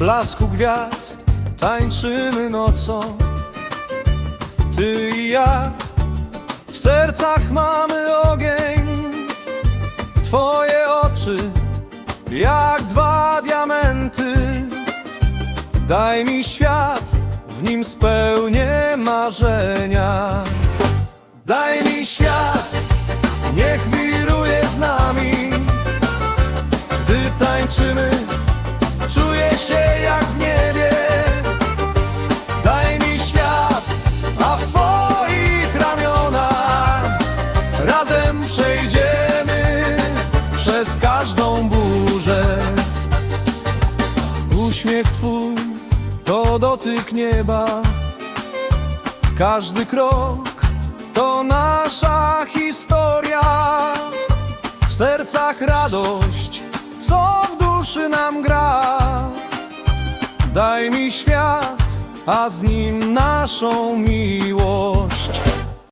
blasku gwiazd tańczymy nocą. Ty i ja W sercach mamy ogień. Twoje oczy jak dwa diamenty. Daj mi świat, w nim spełnię marzenia. Daj mi świat, niech wiruje z nami. Gdy tańczymy, przejdziemy przez każdą burzę. Uśmiech twój to dotyk nieba. Każdy krok to nasza historia. W sercach radość, co w duszy nam gra. Daj mi świat, a z nim naszą miłość